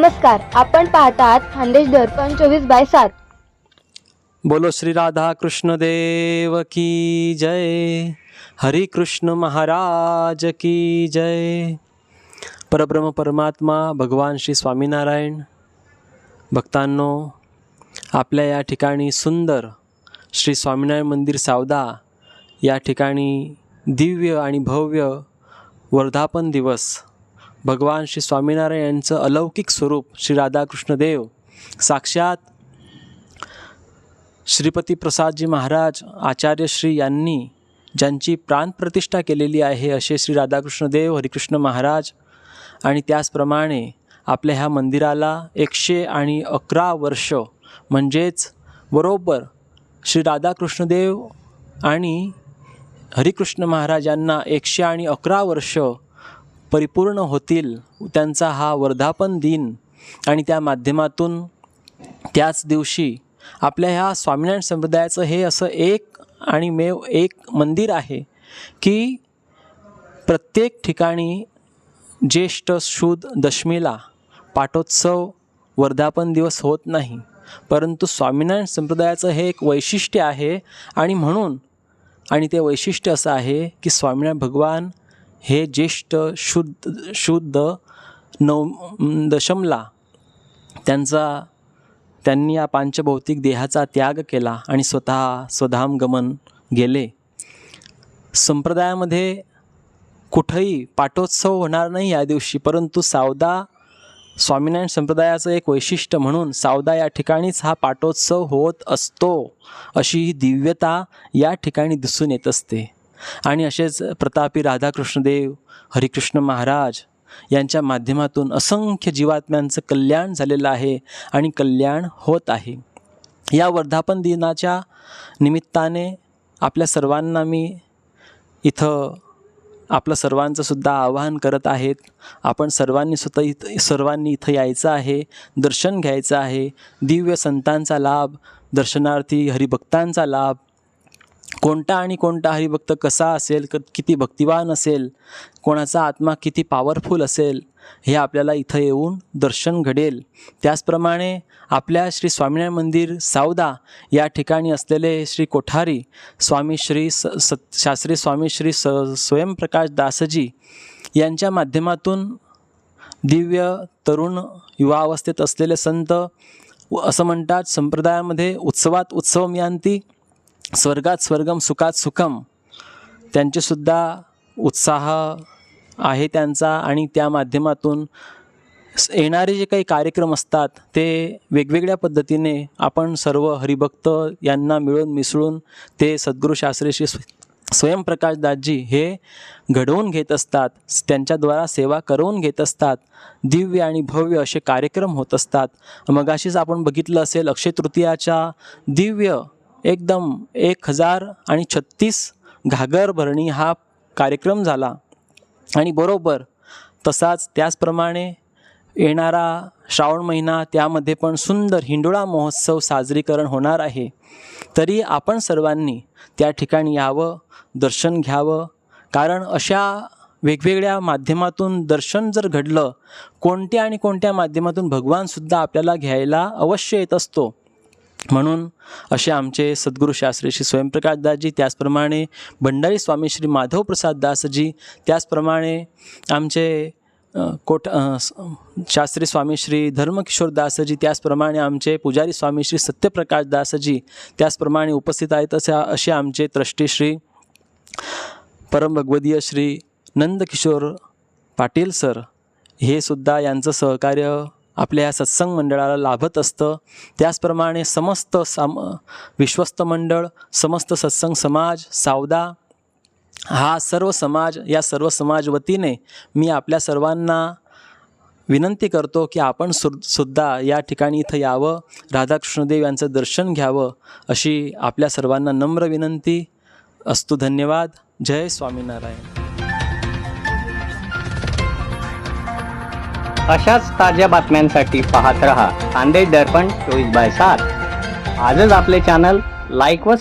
नमस्कार आपण पाहतात खानदेश दर्पण चोवीस बाय सात. बोलो श्री राधा कृष्ण देव की जय हरी कृष्ण महाराज की जय. परब्रह्म परमात्मा भगवान श्री स्वामीनारायण. भक्तांनो आपल्या या ठिकाणी सुंदर श्री स्वामीनारायण मंदिर सावदा या ठिकाणी दिव्य आणि भव्य वर्धापन दिवस भगवान श्री स्वामीनारायण यांचं अलौकिक स्वरूप श्री राधाकृष्ण देव. साक्षात श्रीपती प्रसादजी महाराज आचार्य श्री यांनी ज्यांची प्राणप्रतिष्ठा केलेली आहे असे श्री राधाकृष्ण देव हरिकृष्ण महाराज आणि त्याचप्रमाणे आपल्या ह्या मंदिराला एकशे आणि अकरा वर्ष म्हणजेच बरोबर श्री राधाकृष्णदेव आणि हरिकृष्ण महाराज यांना एकशे आणि अकरा वर्ष परिपूर्ण होतील त्यांचा हा वर्धापन दिन. आणि त्या माध्यमातून त्याच दिवशी आपल्या ह्या स्वामीनारायण संप्रदायाचं हे असं एक आणि मेव एक मंदिर आहे की प्रत्येक ठिकाणी ज्येष्ठ शुद्ध दशमीला पाटोत्सव वर्धापन दिवस होत नाही. परंतु स्वामीनारायण संप्रदायाचं हे एक वैशिष्ट्य आहे आणि म्हणून आणि ते वैशिष्ट्य असं आहे की स्वामीनारायण भगवान हे ज्येष्ठ शुद्ध शुद्ध नव दशमला त्यांचा त्यांनी या पांचभौतिक देहाचा त्याग केला आणि स्वतः स्वधाम गमन गेले. संप्रदायामध्ये कुठंही पाटोत्सव होणार नाही या दिवशी परंतु सावदा स्वामीनारायण संप्रदायाचं एक वैशिष्ट्य म्हणून सावदा या ठिकाणीच हा पाटोत्सव होत असतो अशी ही दिव्यता या ठिकाणी दिसून येत असते. आणि असेच प्रतापी राधाकृष्णदेव हरिकृष्ण महाराज यांच्या माध्यमातून असंख्य जीवात्म्यांचं कल्याण झालेलं आहे आणि कल्याण होत आहे. या वर्धापन दिनाच्या निमित्ताने आपल्या सर्वांना मी इथं आपलं सर्वांचं सुद्धा आवाहन करत आहेत. आपण सर्वांनी स्वतः इथं सर्वांनी इथं यायचं आहे दर्शन घ्यायचं आहे. दिव्य संतांचा लाभ दर्शनार्थी हरिभक्तांचा लाभ कोणता आणि कोणता हरिभक्त कसा असेल क किती भक्तिवान असेल कोणाचा आत्मा किती पॉवरफुल असेल हे आपल्याला इथं येऊन दर्शन घडेल. त्याचप्रमाणे आपल्या श्री स्वामीनारायण मंदिर सावदा या ठिकाणी असलेले श्री कोठारी स्वामी श्री स सत शास्त्री स्वामी श्री स स्वयंप्रकाश दासजी यांच्या माध्यमातून दिव्य तरुण युवा अवस्थेत असलेले संत असं म्हणतात संप्रदायामध्ये उत्सवात उत्सव मियांती स्वर्गात स्वर्गम सुखात सुखम. त्यांचेसुद्धा उत्साह आहे त्यांचा आणि त्या माध्यमातून येणारे जे काही कार्यक्रम असतात ते वेगवेगळ्या पद्धतीने आपण सर्व हरिभक्त यांना मिळून मिसळून ते सद्गुरू शास्त्री श्री स्वयंप्रकाश दासजी हे घडवून घेत असतात त्यांच्याद्वारा सेवा करवून घेत असतात दिव्य आणि भव्य असे कार्यक्रम होत असतात. मगाशीच आपण बघितलं असेल अक्षय तृतीयाच्या दिव्य एकदम एक हजार आणि छत्तीस घागर भरणी हा कार्यक्रम झाला. आणि बरोबर तसाच त्याचप्रमाणे येणारा श्रावण महिना त्यामध्ये पण सुंदर हिंडोळा महोत्सव साजरीकरण होणार आहे. तरी आपण सर्वांनी त्या ठिकाणी यावं दर्शन घ्यावं. कारण अशा वेगवेगळ्या माध्यमातून दर्शन जर घडलं कोणत्या आणि कोणत्या माध्यमातून भगवानसुद्धा आपल्याला घ्यायला अवश्य येत असतो. म्हणून असे आमचे सद्गुरू शास्त्री श्री स्वयंप्रकाश दासजी त्याचप्रमाणे भंडारी स्वामी श्री माधवप्रसाद दासजी त्याचप्रमाणे आमचे कोट शास्त्री स्वामी श्री धर्मकिशोर दासजी त्याचप्रमाणे आमचे पुजारी स्वामी श्री सत्यप्रकाश दासजी त्याचप्रमाणे उपस्थित आहेत असे असे आमचे त्रष्टी श्री परमभगवदीय श्री नंदकिशोर पाटील सर. हे सुद्धा यांचं सहकार्य आपल्या या सत्संग मंडळाला लाभत असतं. त्याचप्रमाणे समस्त साम विश्वस्त मंडळ समस्त सत्संग समाज सावदा हा सर्व समाज या सर्व समाज वतीने मी आपल्या सर्वांना विनंती करतो की आपण सु सुद्धा या ठिकाणी इथं यावं राधाकृष्णदेव यांचं दर्शन घ्यावं अशी आपल्या सर्वांना नम्र विनंती. अस्तु धन्यवाद. जय स्वामीनारायण. अशाच ताज्या बातम्यांसाठी पाहत रहा. खानदेश दर्पण चोवीस बाय सात. आजच आपले चॅनल लाईक व